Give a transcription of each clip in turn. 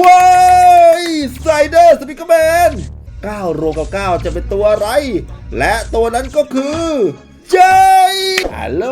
ว้ายไซเดอร์สปิกเกอร์แมน9โรกับ9จะเป็นตัวอะไร และตัวนั้นก็คือ เจ ฮัลโหล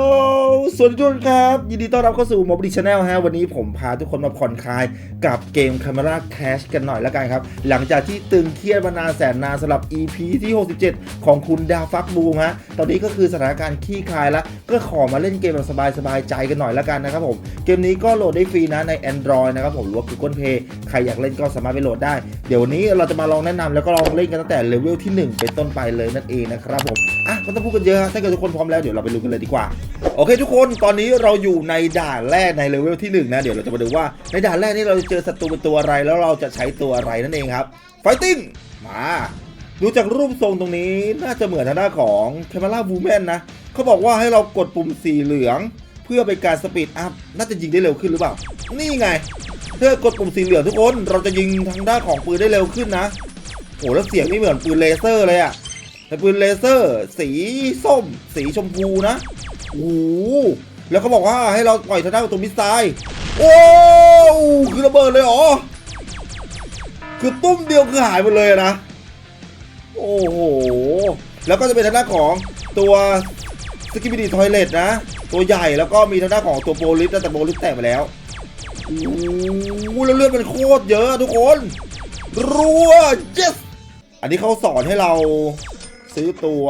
สวัสดีทุกคนครับ ยินดีต้อนรับเข้าสู่มอบดีชาแนลฮะ วันนี้ผมพาทุกคนมาผ่อนคลายกับเกม Camera Cash กันหน่อยแล้วกันครับ หลังจากที่ตึงเครียดมานานแสนนานสำหรับ EP ที่ 67 ของคุณดาวฟักบูมฮะ ตอนนี้ก็คือสถานการณ์ขี้คายแล้ว ก็ขอมาเล่นเกมแบบสบายๆใจกันหน่อยแล้วกันนะครับผม เกมนี้ก็โหลดได้ฟรีนะใน Android นะครับผมหรือว่า Google Play ใครอยากเล่นก็สามารถไปโหลดได้ เดี๋ยววันนี้เราจะมาลองแนะนำแล้วก็ลองเล่นกันตั้งแต่เลเวลที่ 1 เป็นต้นไปเลยนั่นเองนะครับผม อะไมันต้องพูดกันเยอะฮะถ้าเกิดทุกคนพร้อมแล้วเดี๋ยวเราไปลุยกันเลยดีกว่า โอเคทุกคนตอนนี้เราอยู่ในด่านแรกในเลเวลที่1นะเดี๋ยวเราจะมาดูว่าในด่านแรกนี่เราจะเจอศัตรูเป็นตัวอะไรแล้วเราจะใช้ตัวอะไรนั่นเองครับไฟติ้งมาดูจากรูปทรงตรงนี้น่าจะเหมือนทางด้านของแคม e ราบูแมนนะเขาบอกว่าให้เรากดปุ่มสีเหลือง เพื่อเป็นการสปีดอัพน่าจะยิงได้เร็วขึ้นหรือเปล่า นี่ไงเพื่อกดปุ่มสีเหลืองทุกคน เราจะยิงทางด้านของปืนได้เร็วขึ้นนะโอ้แล้วเสียงนี่เหมือนปืนเลเซอร์เลยอะ เป็นปืนเลเซอร์ สีส้ม สีชมพูนะโอ้แล้วเขาบอกว่าให้เราปล่อยทางด้านของตัวมิสไซล์โอ้คือระเบิดเลยเหรอ คือตุ้มเดียวคือหายหมดเลยนะ โอ้โห แล้วก็จะเป็นทางด้านของตัวสกิบิดีทอยเลตนะ ตัวใหญ่แล้วก็มีทางด้านของตัวโบลิสแต่โบลิสแตกไปแล้วโอ้แล้วเลือดมันโคตรเยอะทุกคน รัว yes อันนี้เขาสอนให้เรา ซื้อตัว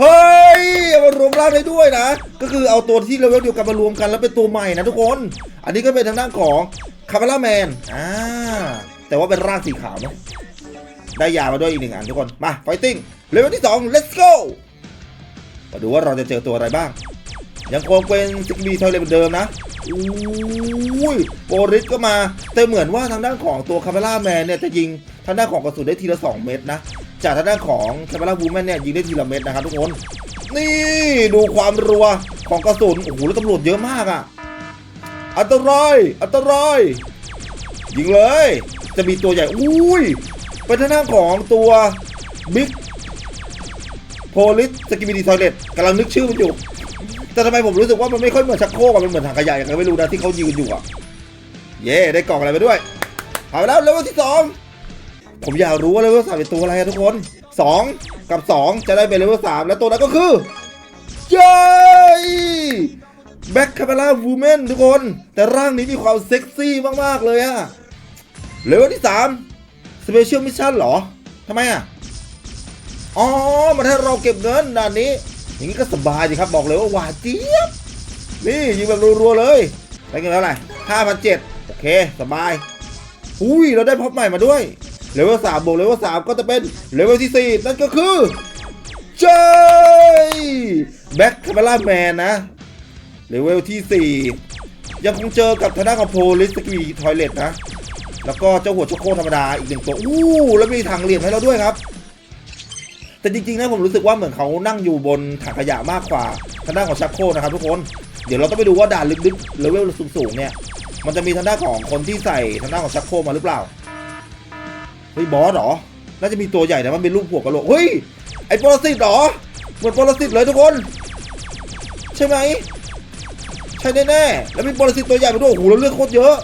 เฮ้ยเอามารวมร่างได้ด้วยนะ ก็คือเอาตัวที่เลเวลเดียวกันมารวมกันแล้วเป็นตัวใหม่นะทุกคน อันนี้ก็เป็นทางด้านของคาร์เมล่าแมนอ่าแต่ว่าเป็นร่างสีขาวนะได้ยามาด้วยอีกหนึ่งอันทุกคน มาไฟติ้งเลเวลที่ 2 let's go มาดูว่าเราจะเจอตัวอะไรบ้าง ยังคงเป็นซิกบีเทอยเลเหมือนเดิมนะอุ้ยโบริสก็มา แต่เหมือนว่าทางด้านของตัวคาเมล่าแมนเนี่ยจะยิงทางด้านของกระสุนได้ทีละ 2 เม็ดนะ จากทางด้านของคาเมล่าบูแมนเนี่ยยิงได้ทีละเม็ดนะครับทุกคน นี่ดูความรัวของกระสุน โอ้โหแล้วตำรวจเยอะมากอะอันตราย อันตราย ยิงเลย จะมีตัวใหญ่ อุ้ยเป็นทางด้านของตัวบิ๊กโพลิสสกิมิดีทอยเลตกำลังนึกชื่อมันอยู่ แต่ทำไมผมรู้สึกว่ามันไม่ค่อยเหมือนชักโครกอะมันเหมือนถังขยะอย่างไรไม่รู้นะที่เขายืนอยู่อะเย่ได้กล่องอะไรไปด้วยเอาไปแล้วเลเวลที่สอง ผมอยากรู้ว่าเลเวลสามเป็นตัวอะไรทุกคนสองกับสองจะได้เป็นเลเวลสามและตัวนั้นก็คือเย้แบ็คคาเมล่าวูแมนทุกคน แต่ร่างนี้มีความเซ็กซี่มาก ๆ เลยอะเลเวลที่สามสเปเชียลมิชชั่นเหรอทำไมอะอ๋อมันให้เราเก็บเงินด่านนี้ อย่างนี้ก็สบายสิครับบอกเลยว่าหวานเจี๊ยบนี่ยิงแบบรัวๆเลยได้เงินเท่าไหร่ห้าพันเจ็ดโอเค สบาย อุ้ย เราได้พ็อปใหม่มาด้วย เลเวลสามบวกเลเวลสามก็จะเป็นเลเวลที่สี่นั่นก็คือเจยแบ็คคาเมล่าแมนนะเลเวลที่สี่ยังคงเจอกับทางด้านของโพลิสกีทอยเลตนะ แล้วก็เจ้าหัวช็อกโคธรรมดาอีกหนึ่งตัว อู้แล้วมีถังเหลี่ยมให้เราด้วยครับ แต่จริงๆนะผมรู้สึกว่าเหมือนเขานั่งอยู่บนถังขยะมากกว่าทางด้านของชักโคนะครับทุกคน เดี๋ยวเราต้องไปดูว่าด่านลึกๆเลเวลสูงๆเนี่ย มันจะมีทางด้านของคนที่ใส่ทางด้านของชักโคมาหรือเปล่า เฮ้ยบอสเหรอ น่าจะมีตัวใหญ่นะมันเป็นรูปหัวกะโหลก เฮ้ย ไอ้ปรสิตเหรอ เหมือนปรสิตเลยทุกคน ใช่ไหม ใช่แน่ๆ แล้วมีปรสิตตัวใหญ่มาด้วย โอ้โหแล้วเลือดโคตรเยอะ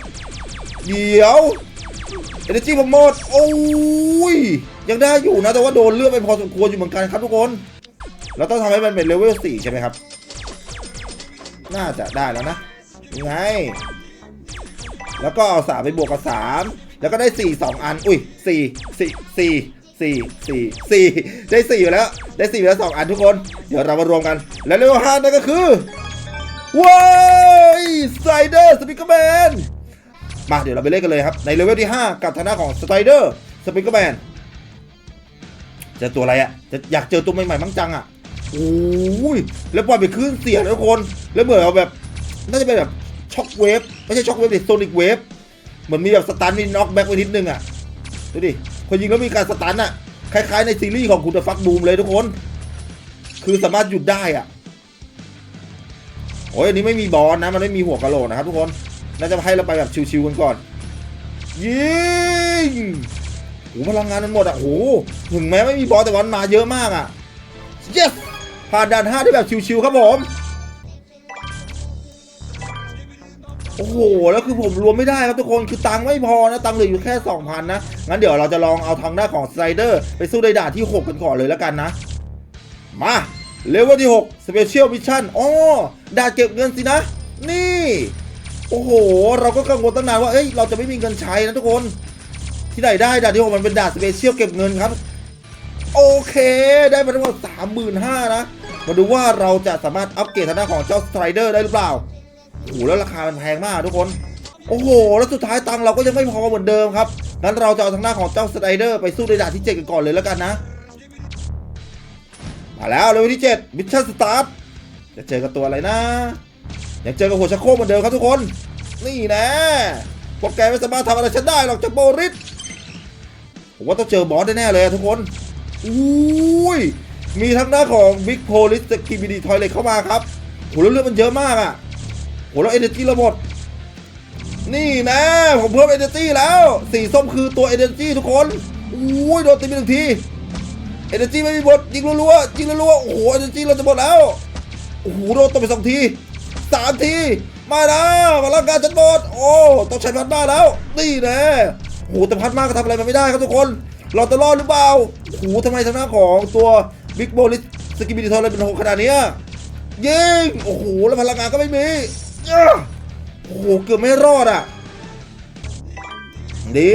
เดี๋ยวเอเนจีผมหมด โอ้ย ยังได้อยู่นะ แต่ว่าโดนเลือดไปพอสมควรอยู่เหมือนกันครับทุกคน เราต้องทำให้มันเป็นเลเวล4ใช่ไหมครับ น่าจะได้แล้วนะยังไง แล้วก็เอาสามไปบวกกับสาม แล้วก็ได้สี่สองอัน อุ้ยสี่สี่สี่สี่สี่ได้สี่อยู่แล้ว ได้สี่อยู่แล้วสองอันทุกคน เดี๋ยวเรามารวมกัน และเลเวลห้านั่นก็คือว้ายสไตเดอร์สปิกเกอร์แมน มาเดี๋ยวเราไปเล่นกันเลยครับ ในเลเวลที่ 5 กับทาน้าของสไตเดอร์สปิกเกอร์แมนเจอตัวอะไรอะจะอยากเจอตัวใหม่ๆมั้งจังอะโอ้ยแล้วปล่อยไปคลื่นเสียงทุกคน แล้วเหมือนเอาแบบ น่าจะเป็นแบบช็อคเวฟ ไม่ใช่ช็อคเวฟดิโซนิกเวฟ เหมือนมีแบบสตันมีน็อกแบ็กไปนิดนึงอะดูดิคนยิงแล้วมีการสตันอะคล้ายๆในซีรีส์ของคุณเดอะฟักบูมเลยทุกคน คือสามารถหยุดได้อะโอ้ยอันนี้ไม่มีบอลนะ มันไม่มีหัวกะโหลกนะครับทุกคนน่าจะให้เราไปแบบชิวๆกันก่อน ยิงโหพลังงานมันหมดอะโหถึงแม้ไม่มีบอลแต่วันมาเยอะมากอะ yes ผ่านด่านห้าได้แบบชิวๆครับผม โอ้โห แล้วคือผมรวมไม่ได้ครับทุกคน คือตังค์ไม่พอนะ ตังค์เหลืออยู่แค่ 2,000 นะ งั้นเดี๋ยวเราจะลองเอาทางด้านของสไลเดอร์ไปสู้ในด่านที่ 6 กันก่อนเลยแล้วกันนะ มา เลเวลที่ 6 Special Mission อ๋อด่านเก็บเงินสินะ นี่ โอ้โห เราก็กังวลตั้งนานว่า เอ้ย เราจะไม่มีเงินใช้นะทุกคน ที่ไหนได้ด่านที่ 6 มันเป็นด่าน Special เก็บเงินครับ โอเค ได้มาทั้งหมด35,000นะ มาดูว่าเราจะสามารถอัปเกรดทางด้านของเจ้าสไลเดอร์ได้หรือเปล่า โอ้โหแล้วราคามันแพงมากทุกคน โอ้โห แล้วสุดท้ายตังเราก็ยังไม่พอเหมือนเดิมครับ งั้นเราจะเอาทางหน้าของเจ้าสไลเดอร์ไปสู้ในด่านที่7กันก่อนเลยแล้วกันนะ มาแล้วเลเวลที่7มิชชั่นสตาร์ทจะเจอกับตัวอะไรนะยังเจอกับหัวชักโครกเหมือนเดิมครับทุกคน นี่นะพวกแกไม่สามารถทำอะไรฉันได้หรอกจาโบริสผมว่าต้องเจอบอสแน่ๆเลยทุกคน อุ้ย มีทั้งหน้าของ Big Police สกิบิดีทอยเลเข้ามาครับโหแล้วเลือดมันเยอะมากอะ โหแล้วเอเนจีเราหมด นี่นะ ผมเพิ่มเอเนจีแล้ว สีส้มคือตัวเอเนจีทุกคนอุ้ยโดนตีไปหนึ่งทีเอเนจีไม่มีหมดยิงรัวๆยิงรัวๆโอ้โหเอเนจีเราจะหมดแล้วโอ้โหโดนตบไปสองทีสามทีไม่นะพลังงานฉันหมดโอ้ต้องใช้พัดมาแล้ว นี่นะโอ้โหแต่พัดมาก็ทำอะไรมันไม่ได้ครับทุกคน เราจะรอดหรือเปล่าโอ้โหทำไมทางหน้าของตัวบิ๊กโบลิสสกิบิดิทอร์เลยเป็นโหขนาดนี้ยิงโอ้โหแล้วพลังงานก็ไม่มี โอ้โห เกือบไม่รอดอะดี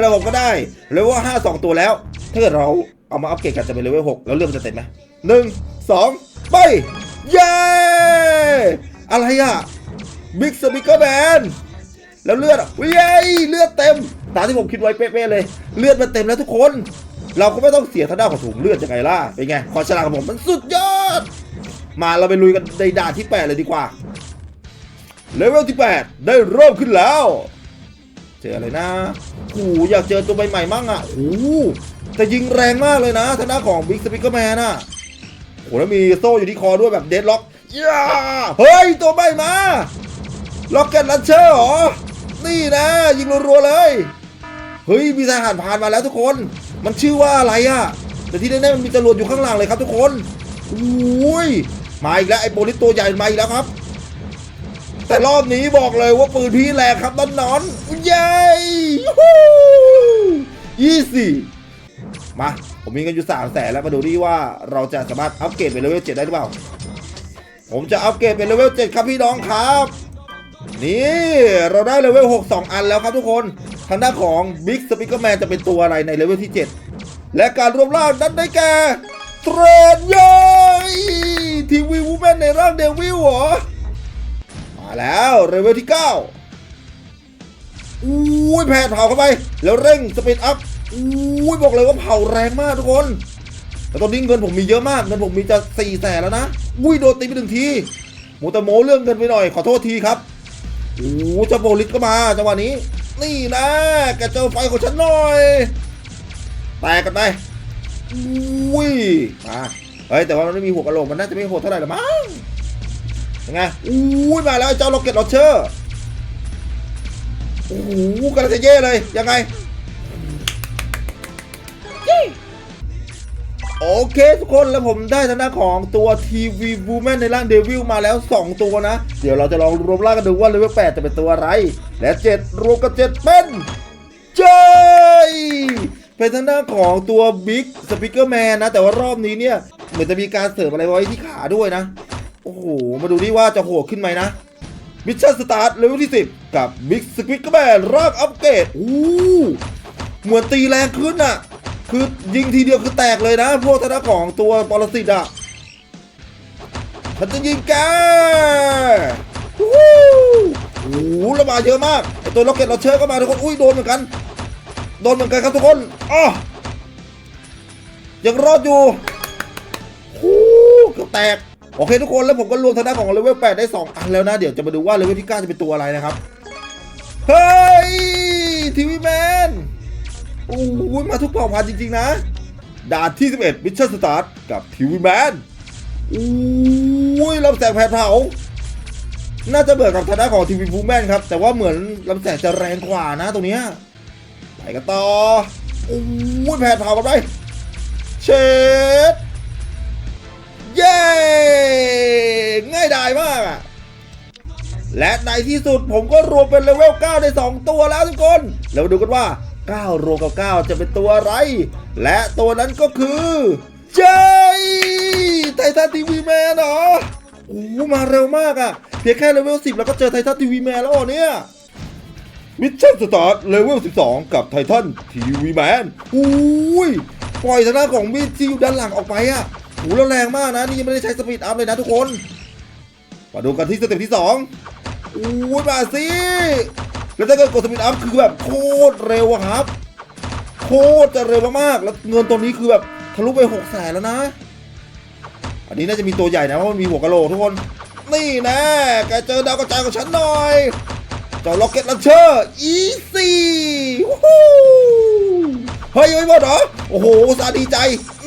แล้วผมก็ได้เลเวลห้าสองตัวแล้ว ถ้าเกิดเราเอามาอัปเกรดกันจะเป็นเลเวลหกแล้วเรื่องมันจะเต็มไหมหนึ่งสองไป เย้ อะไรอะบิ๊กสปิเกอร์แมนแล้วเลือดอะเย้เลือดเต็ม ตามที่ผมคิดไว้เป๊ะๆเลย เลือดมันเต็มแล้วทุกคน เราก็ไม่ต้องเสียทางด้านของถุงเลือดยังไงล่ะเป็นไงคอฉลากของผมมันสุดยอด มาเราไปลุยกันในด่านที่ 8 เลยดีกว่า เลเวลที่ 8 ได้เริ่มขึ้นแล้ว เจออะไรนะโอ้อยากเจอตัวใหม่ๆมั่งอะโอ้แต่ยิงแรงมากเลยนะทางด้านของบิ๊กสปิเกอร์แมนอะโอ้แล้วมีโซ่อยู่ที่คอด้วยแบบเดดล็อกย่าเฮ้ย ตัวใหม่มา ล็อกเก็ตลันเชอร์เหรอ นี่นะ ยิงรัวๆเลย เฮ้ย มีทหารผ่านมาแล้วทุกคน มันชื่อว่าอะไรอะแต่ที่แน่ๆมันมีจรวดอยู่ข้างหลังเลยครับทุกคนอุ้ยมาอีกแล้วไอ้โบลิสตัวใหญ่มาอีกแล้วครับ แต่รอบนี้บอกเลยว่าปืนพี่แรงครับนอนนอนเย้ยูฮูยี่สี่มา ผมมีเงินอยู่สามแสนแล้วมาดูดิว่าเราจะสามารถอัปเกรดเป็นเลเวลเจ็ดได้หรือเปล่า ผมจะอัปเกรดเป็นเลเวลเจ็ดครับพี่น้องครับ นี่เราได้เลเวลหกสองอันแล้วครับทุกคน ทางด้านของ Big Speaker Man จะเป็นตัวอะไรในเลเวลที่7และการรวมร่างนั้นได้แก่เทรนยอยทีวีวูแมนในร่างเดวิลเหรอ มาแล้วเลเวลที่ 9อุ้ยแผดเผาเข้าไป แล้วเร่งสปีดอัพอุ้ยบอกเลยว่าเผาแรงมากทุกคนแต่ตอนนี้เงินผมมีเยอะมากเงินผมมีจะสี่แสนแล้วนะอุ้ยโดนตีไปหนึ่งทีหมูต่โมเรื่องเงินไปหน่อยขอโทษทีครับโอ้เจ้าโบลิสก็มาจังหวะนี้ นี่นะแกเจอไฟของฉันหน่อยแตกกันไปอุ้ยมาเฮ้ยแต่ว่ามันไม่มีหัวกระโหลกมันน่าจะไม่โหดเท่าไหร่หรอมั้ง ยังไงอุ้ยมาแล้วเจ้าล็อกเก็ตลอเชอร์โอ้โหกำลังจะเย่เลย ยังไง โอเคทุกคนแล้วผมได้ทางด้านของตัวทีวีบูแมนในร่างเดวิลมาแล้ว 2 ตัวนะ เดี๋ยวเราจะลองรวมร่างกันดูว่าเลเวล8จะเป็นตัวอะไร และ 7 รวมกับ 7 เป็นเจยเป็นทางด้านของตัวบิ๊กสปิเกอร์แมนนะ แต่ว่ารอบนี้เนี่ย เหมือนจะมีการเสริมอะไรไว้ที่ขาด้วยนะ หมาดูดิว่าจะโหดขึ้นไหมนะมิชชั่นสตาร์ทเลเวลที่ 10 กับบิ๊กสปิเกอร์แมนรางอัปเกรดอู้เหมือนตีแรงขึ้นอะคือยิงทีเดียวคือแตกเลยนะ พวกธนาของตัวปรสิตอะฉันจะยิงแกวู้ฮู้โอ้โหระบาดเยอะมากไอตัวล็อกเก็ตเราเชิญก็มาทุกคนอุ้ยโดนเหมือนกัน โดนเหมือนกันครับทุกคนอ๋อยังรอดอยู่ฮู้เกือบแตก โอเคทุกคนแล้วผมก็รวมทางด้านของเลเวล8ได้ 2 อันแล้วนะ เดี๋ยวจะมาดูว่าเลเวลที่ 9 จะเป็นตัวอะไรนะครับ เฮ้ยทีวีแมนโอ้โหมาทุกเผ่าพันธุ์จริง ๆ นะ ด่านที่ 11มิชชั่นสตาร์ทกับทีวีแมนโอ้ยลำแสงแผดเผา น่าจะเบิดกับทางด้านของทีวีบูแมนครับ แต่ว่าเหมือนลำแสงจะแรงกว่านะตรงเนี้ยไปกันต่อโอ้ยแผดเผากันไปเชด เย้ ง่ายดายมากอะและในที่สุดผมก็รวมเป็นเลเวล9ได้ 2 ตัวแล้วทุกคนแล้วมาดูกันว่า 9 รวมกับ 9 จะเป็นตัวอะไร และตัวนั้นก็คือเจไททันทีวีแมนเหรอโอ้โหมาเร็วมากอะเพียงแค่เลเวล10 แล้วก็เจอไททันทีวีแมนแล้วเนี่ย มิชชั่นสตาร์ทเลเวล12 กับไททันทีวีแมนอุ้ย ปล่อยทางด้านของมีดที่อยู่ด้านหลังออกไปอะ โหแล้วแรงมากนะ นี่ยังไม่ได้ใช้สปีดอัพเลยนะทุกคน มาดูกันที่สเต็ปที่2อุ้ยมาสิแล้วถ้าเกิดกดสปีดอัพคือแบบโคตรเร็วครับ โคตรจะเร็วมากๆแล้วเงินตัวนี้คือแบบทะลุไป6กแสนแล้วนะ อันนี้น่าจะมีตัวใหญ่นะเพราะมันมีหัวกะโหลกทุกคน นี่นะแกเจอดาวกระจายกับฉันหน่อยเจ้าล็อกเก็ตลันเชอร์อีซี่เฮ้ยไม่หมดเหรอ โอ้โหอุตสาดีใจ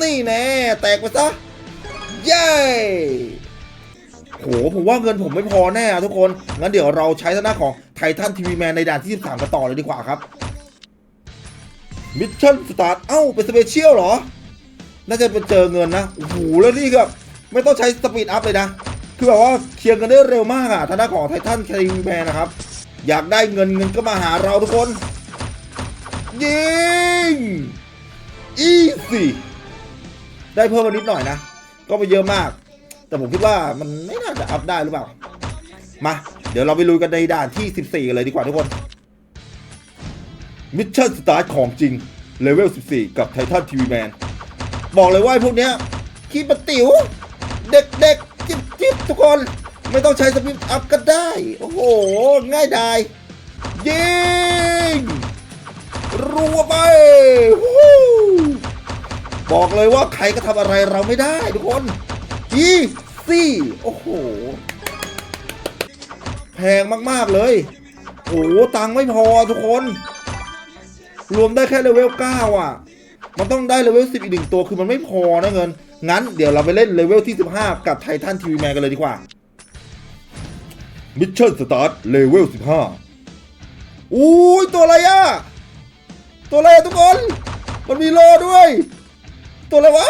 นี่แน่ แตกไปซะ เย้โหผมว่าเงินผมไม่พอแน่อะทุกคน งั้นเดี๋ยวเราใช้ทางหน้าของไททันทีวีแมนในด่านที่ 13 กันต่อเลยดีกว่าครับ มิชชั่นสตาร์ท เอ้า เป็นสเปเชียลเหรอ น่าจะเป็นเจอเงินนะ โอ้โห แล้วนี่แบบไม่ต้องใช้สปีดอัพเลยนะ คือแบบว่าเคลียร์กันได้เร็วมากอะทางด้านของไททันทีวีแมนนะครับ อยากได้เงินเงินก็มาหาเราทุกคน ยิง อีซี่ ได้เพิ่มมานิดหน่อยนะ ก็ไปเยอะมาก แต่ผมคิดว่ามันไม่น่าจะอัพได้หรือเปล่า มา เดี๋ยวเราไปลุยกันในด่านที่ 14 กันเลยดีกว่าทุกคน มิชชั่นสตาร์ทของจริง เลเวล 14 กับไททันทีวีแมน บอกเลยว่าพวกเนี้ยขี้ปะติ๋ว เด็กๆ จิ๊บจิบทุกคน ไม่ต้องใช้สปีดอัพก็ได้ โอ้โห ง่ายดายยิงรัวไป บอกเลยว่าใครก็ทำอะไรเราไม่ได้ทุกคนอีซี่โอ้โห แพงมากๆเลย โอ้ตังไม่พอทุกคน รวมได้แค่เลเวล9อะ มันต้องได้เลเวล10 อีกหนึ่งตัวคือมันไม่พอนะเงิน งั้นเดี๋ยวเราไปเล่นเลเวลที่ 15 กับไททันทีวีแมนกันเลยดีกว่ามิชชั่นสตาร์ทเลเวล15อุ้ยตัวอะไรอะ ตัวอะไรทุกคน มันมีโลด้วย ตัวอะไรวะ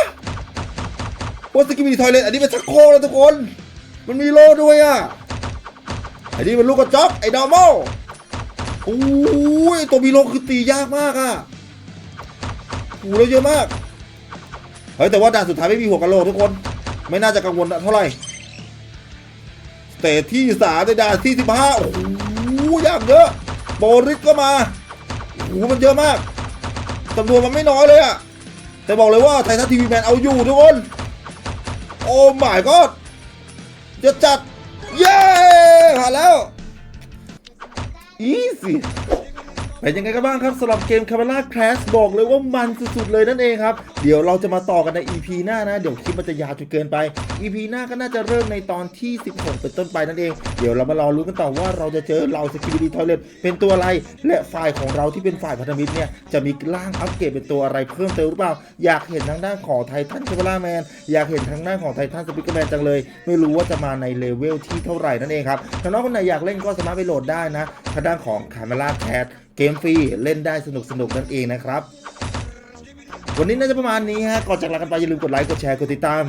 โอสกิมีทอยเลตอันนี้เป็นชักโครกแล้วทุกคน มันมีโลด้วยอะอันนี้เป็นลูกกระจอกไอ้ดอมโมโอ้ยตัวมีโลคือตียากมากอะโอ้โหแล้วเยอะมาก เฮ้ยแต่ว่าด่านสุดท้ายไม่มีหัวกะโหลกทุกคน ไม่น่าจะกังวลเท่าไหร่สเตจที่สามในด่านที่สิบห้าโอ้โหยากเยอะโบริสก็มาโอ้โหมันเยอะมากจำนวนมันไม่น้อยเลยอะ แต่บอกเลยว่าไททันทีวีแมนเอาอยู่ทุกคน โอ้หมายก็จะจัด เย้ผ่านแล้วอี เป็นยังไงกันบ้างครับสำหรับเกม Camera Crash บอกเลยว่ามันสุดๆเลยนั่นเองครับ เดี๋ยวเราจะมาต่อกันใน EP หน้านะ เดี๋ยวคลิปมันจะยาวจนเกินไป EP หน้าก็น่าจะเริ่มในตอนที่ 16 เป็นต้นไปนั่นเอง เดี๋ยวเรามารอรู้กันต่อว่าเราจะเจอเราสกิบิดีทอยเลตเป็นตัวอะไร และฝ่ายของเราที่เป็นฝ่ายพันธมิตรเนี่ยจะมีร่างอัปเกรดเป็นตัวอะไรเพิ่มเติมหรือเปล่า อยากเห็นทางด้านของไททัน c ค m ราแมนอยากเห็นทางด้านของไททันสปิเกอร์แมนจังเลย ไม่รู้ว่าจะมาในเลเวลที่เท่าไหร่นั่นเองครับถ้าน้องคนไหนอยากเล่นก็สามารถไปโหลดได้นะทางด้านของ Camera Cat เเกมฟรีเล่นได้สนุกสนุกนั่นเองนะครับ วันนี้น่าจะประมาณนี้ฮะก่อนจากลากันไปอย่าลืมกดไลค์กดแชร์กดติดตาม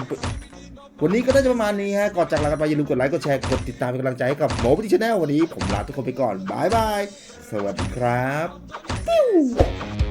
วันนี้ก็น่าจะประมาณนี้ฮะก่อนจากลากันไปอย่าลืมกดไลค์กดแชร์กดติดตามเป็นกำลังใจให้กับหมอพิธีชาแนลวันนี้ผมลาทุกคนไปก่อนบายบายสวัสดีครับ